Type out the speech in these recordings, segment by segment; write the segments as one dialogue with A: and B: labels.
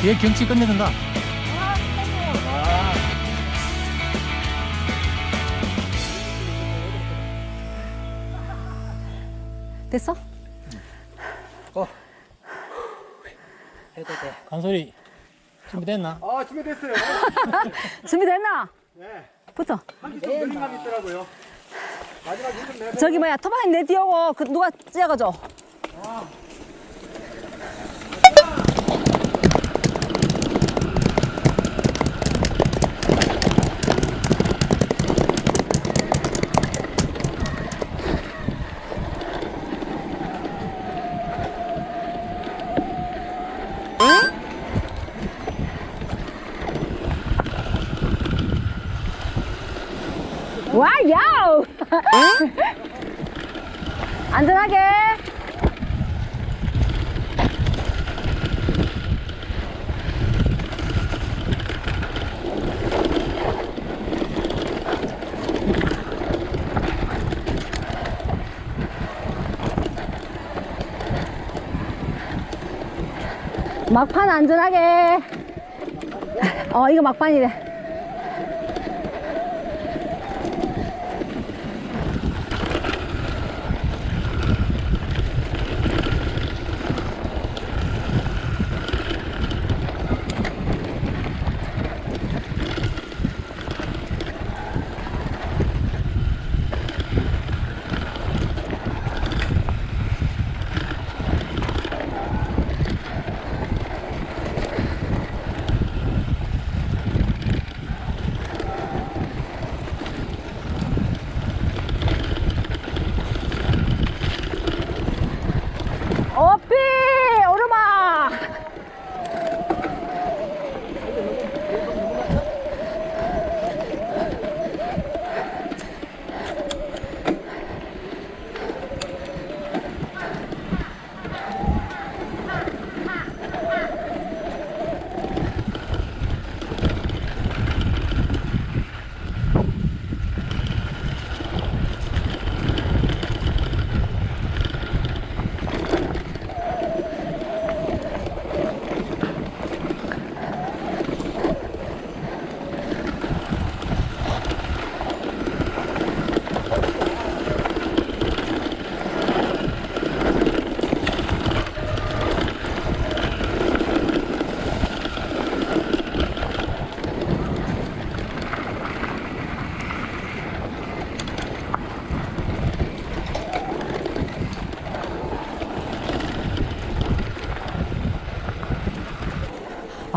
A: 뒤에 경치 끝내준다.
B: 됐어?
A: 해도 돼. 간소리 준비됐나?
C: 아 준비됐어요.
B: 준비됐나?
C: 네.
B: 붙어.
C: 한기 좀 느린 감이 있더라고요. 마지막 힘좀 내고.
B: 저기 뭐야 토박이 내 뒤오고 그 누가 찌어가줘. 와야우! 안전하게. 막판 안전하게. 어, 이거 막판이래.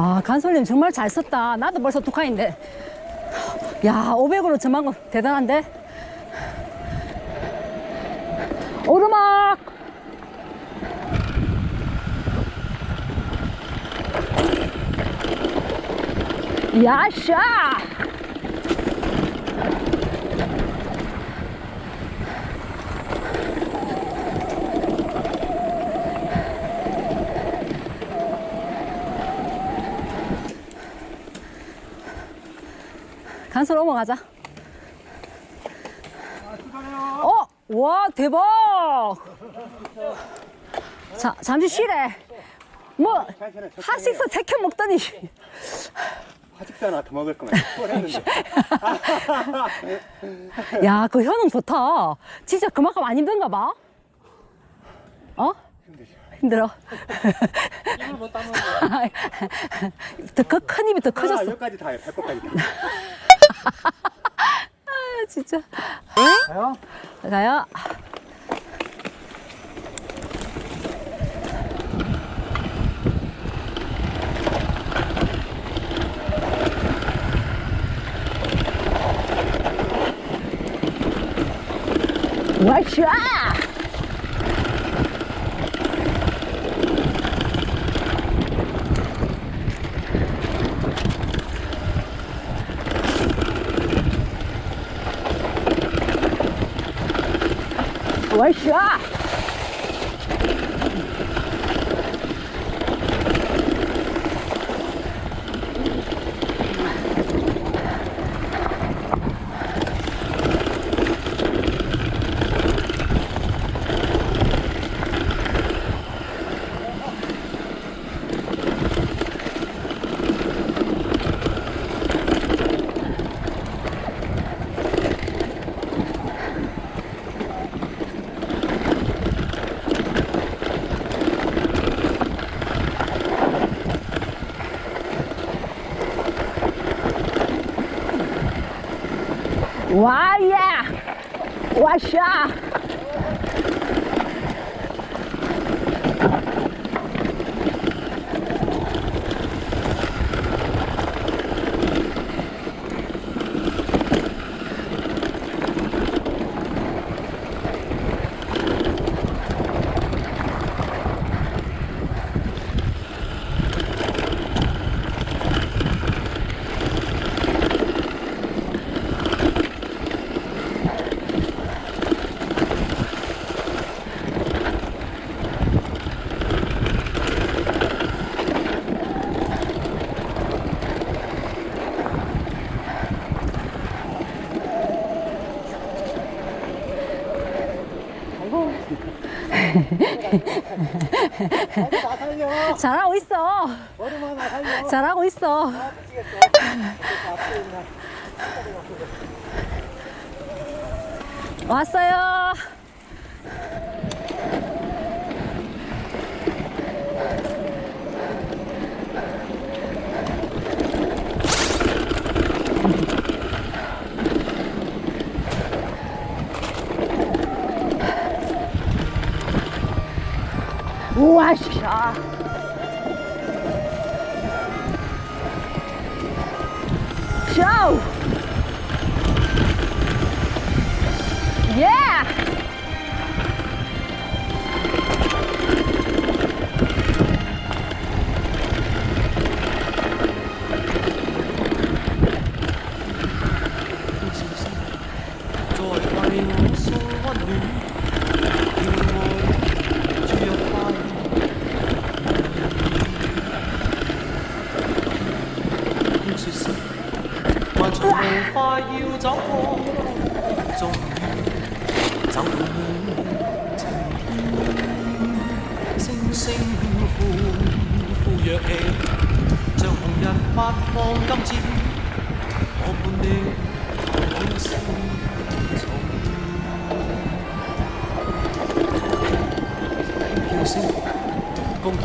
B: 아 간솔님 정말 잘 썼다. 나도 벌써 두 칸인데. 야 500으로 저만 거 대단한데? 오르막! 야샤 간솔 넘어가자 어? 와 대박 자 잠시 쉬래 뭐. 하식스 택혀 먹더니
C: 화직사 하나 더 먹을 거면.
B: 야 그 현웅 좋다 진짜 그만큼 안 힘든가 봐 어? 힘들어
A: 힘을 못 따면
B: 더큰 입이 더
C: 아,
B: 커졌어
C: 여기까지 다 해요. 배꼽까지 다.
B: 아, 진짜.
A: 가요.
B: 가요? 와샤 와샤 와 와 잘하고 있어.
A: 얼음아 나 살려.
B: 잘하고 있어. 왔어요. 우와,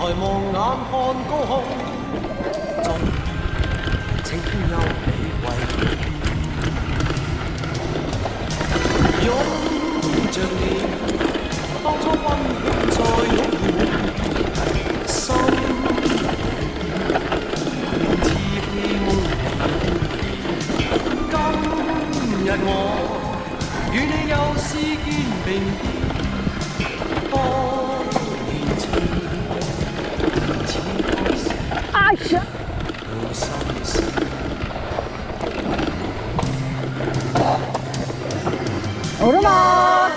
D: 抬望眼看高空，终於請天休你為擁着你，當初溫馨再擁抱，心似希望今日我與你又是肩并肩，多年前。 아이씨. 오르막.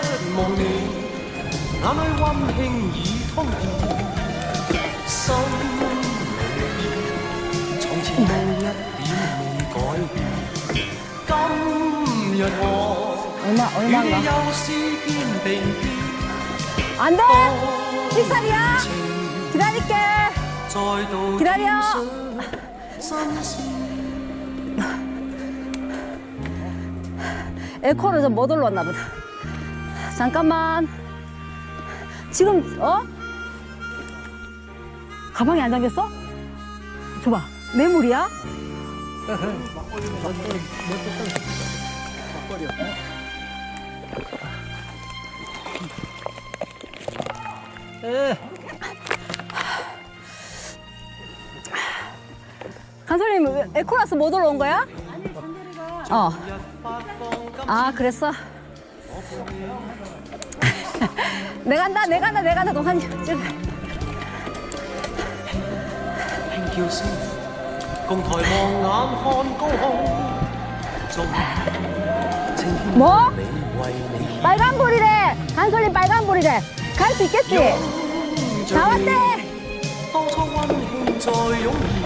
B: 얼마 얼마인가? 안돼! 식사리야 기다릴게. 기다려. 에코를 좀못 뭐 올라왔나 보다. 잠깐만. 지금 어? 가방에 안 잠겼어? 줘봐. 매물이야? 간솔님, 왜 에코라스 못 올라온 거야? 어. 아, 그랬어? 내가 간다, 내가 간다, 내가 간다, 동환이. 지금.
D: 輕叫聲，共抬望眼看高空，終於青天
B: 뭐?
D: 美為你
B: 빨간불이래! 간솔님 빨간불이래! 갈 수 있겠지?
D: 擁着
B: 다
D: 你
B: 왔대!
D: 當初溫馨再湧現，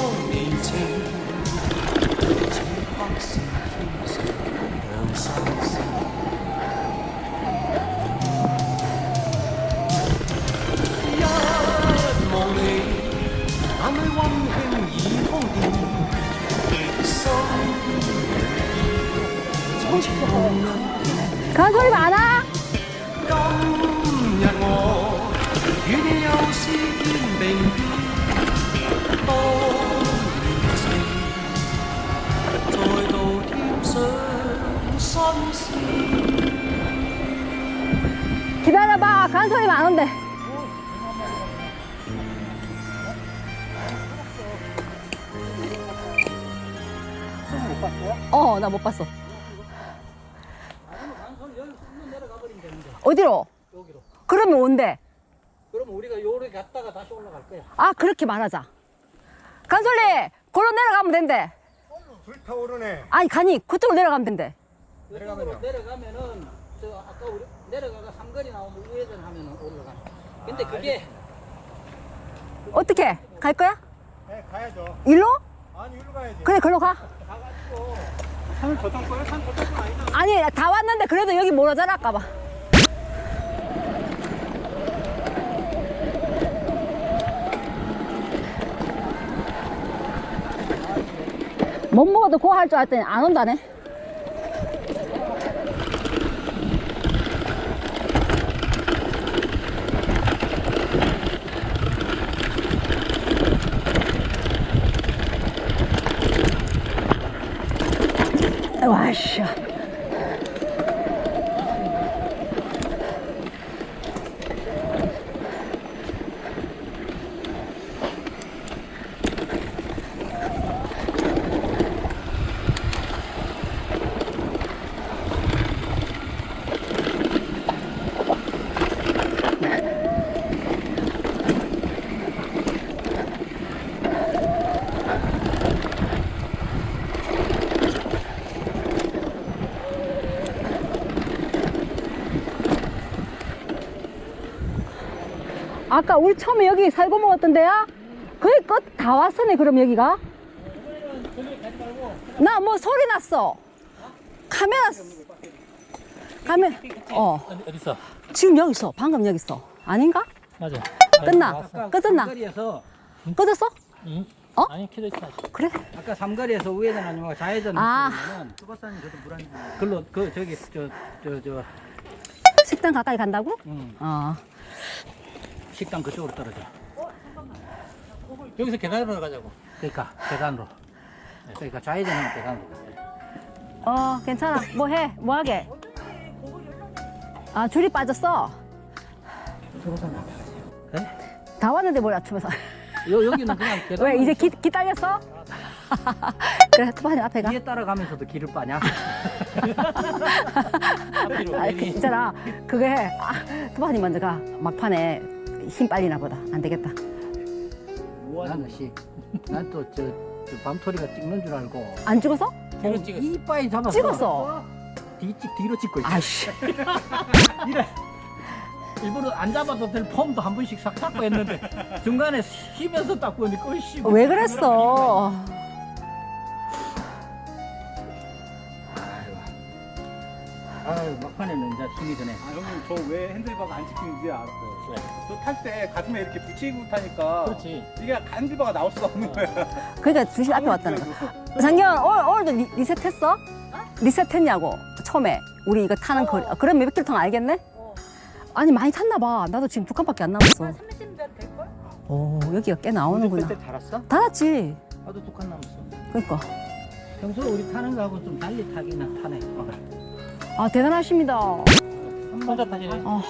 B: 강소리 많아? 기다려봐. 간소리 많은데. 어나 못 봤어. 어디로?
A: 여기로.
B: 그러면 온대.
A: 그럼 우리가 요래 갔다가 다시 올라갈 거야.
B: 아, 그렇게 말하자. 간솔리, 걸어 내려가면 된대.
C: 불타오르네.
B: 아니, 가니, 그쪽으로 내려가면 된대.
A: 내려가면 내려가면은 저 아까 우리 내려가가 삼거리 나오면 우회전 하면은 올라가. 근데 그게
B: 어떻게? 갈 거야?
C: 네, 가야죠.
B: 일로?
C: 아니, 일로 가야지.
B: 그래, 걸로 가.
A: 가가지고
C: 산을 걷던 거야? 산 걷던 건 아니다.
B: 아니, 다 왔는데 그래도 여기 모르잖아, 아까 봐. 못 먹어도 고할 줄 알았더니 안 온다네. 와씨. 아까 우리 처음에 여기 살고 먹었던 데야? 거기 끝다 왔으네 그럼 여기가? 나 뭐 소리 났어 카메라 쓰- 카메라 어
E: 어디 있어?
B: 지금 여기 있어 방금 여기 있어 아닌가?
E: 맞아.
B: 끝나 끝났나?
A: 삼거리에서
B: 꺼졌어?
E: 응?
B: 어?
E: 아니 켜져 있어.
B: 그래
A: 아까 삼거리에서 우회전 아니면 좌회전
B: 아.
A: 수거산이 저도 물안 글로 그 저기 저 저 저
B: 식당 가까이 간다고?
A: 음,
B: 어
A: 식당 그쪽으로 떨어져.
E: 여기서 계단으로 가자고.
A: 그러니까 계단으로. 그러니까 좌회전하면 계단으로.
B: 어, 괜찮아. 뭐 해? 뭐 하게? 아, 줄이 빠졌어?
A: 네?
B: 다 왔는데 뭘 맞추면서.
A: 요 여기는 그냥 계단.
B: 왜, 이제 기, 기다렸어? 그래, 투바님 앞에 가.
A: 뒤에 따라가면서도 길을 빠냐?
E: 앞뒤로
B: 아,
E: 괜히.
B: 있잖아. 그게, 아, 투바님 먼저 가. 막판에 힘 빨리나 보다. 안 되겠다.
A: 나는 씨, 난또 저, 저 밤토리가 찍는 줄 알고
B: 안 찍었어?
E: 뒤로 찍었어.
A: 이빠이 잡았어.
B: 찍었어.
A: 뒤, 찍- 뒤로 찍고 있어.
B: 아이씨.
A: 이래. 일부러 안 잡아도 될 폼도 한 번씩 싹 잡고 했는데 중간에 쉬면서 딱 보니까 어이씨.
B: 왜 그랬어?
A: 아유 막판에는 이제 힘이 드네.
C: 아, 형님, 저 왜 핸들바가 안 찍히는지 알았어요.
E: 왜?
C: 저탈 때 가슴에 이렇게 붙이고 타니까.
E: 그렇지.
C: 이게 핸들바가 나올 수가 없는 거야.
B: 그러니까 주심 앞에 왔다는 거야. 장기현, 오늘, 오늘도 리, 리셋했어? 리셋했냐고. 처음에. 우리 이거 타는 거리. 아, 그럼 몇 킬로 통 알겠네? 아니, 많이 탔나 봐. 나도 지금 두 칸밖에 안 남았어. 30몇 될걸? 오, 여기가 꽤 나오는구나.
C: 그때 달았어?
B: 달았지.
A: 나도 두 칸 남았어.
B: 그러니까.
A: 평소 우리 타는 거하고 좀 달리 타기는 타네.
B: 아, 대단하십니다.
E: 혼자 타시네.
B: 아.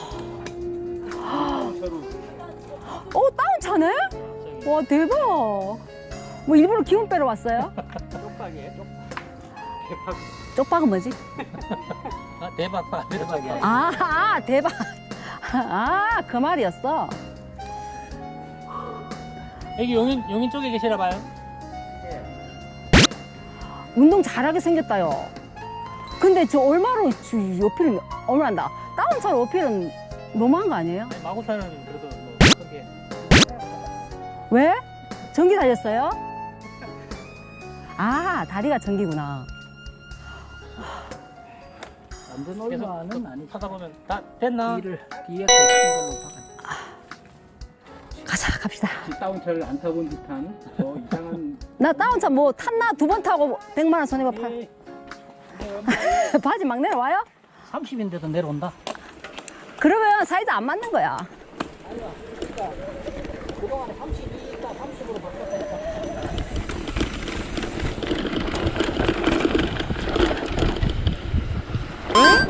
B: 어, 다운 차네?
E: 저기.
B: 와, 대박. 뭐 일부러 기운 빼러 왔어요?
A: 쪽박이에 쪽.
C: 대박.
B: 쪽박은 뭐지?
E: 아, 대박 봐.
A: 대박이야.
B: 아, 아, 대박. 아, 그 말이었어.
E: 여기 용인 용인 쪽에 계시나 봐요.
B: 운동 잘하게 생겼다요. 근데 저 얼마로 저 어필을 얼마한다. 다운차로 어필은 너무한 거 아니에요?
E: 아니, 마구사는 그래도 뭐 크게.
B: 왜? 전기 달렸어요? 아, 다리가 전기구나.
A: 완전
E: 계속
A: 얼마는 아니지.
E: 타다 보면 다 됐나?
A: 뒤를 뒤에 큰 걸로.
B: 가자, 갑시다.
C: 다운차를 안 타본 듯한 저 이상한.
B: 나 다운차 뭐 탔나? 두 번 타고 100만 원 손해가 팔. 바지 막 내려와요?
A: 30인데도 내려온다.
B: 그러면 사이즈 안 맞는 거야.
A: 그동안에 32가 30으로 바꿨다니까.
B: 아,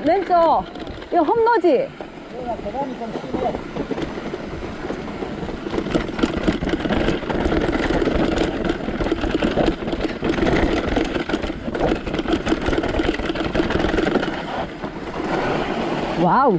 B: 왼쪽. 이거
A: 심해.
B: 와우.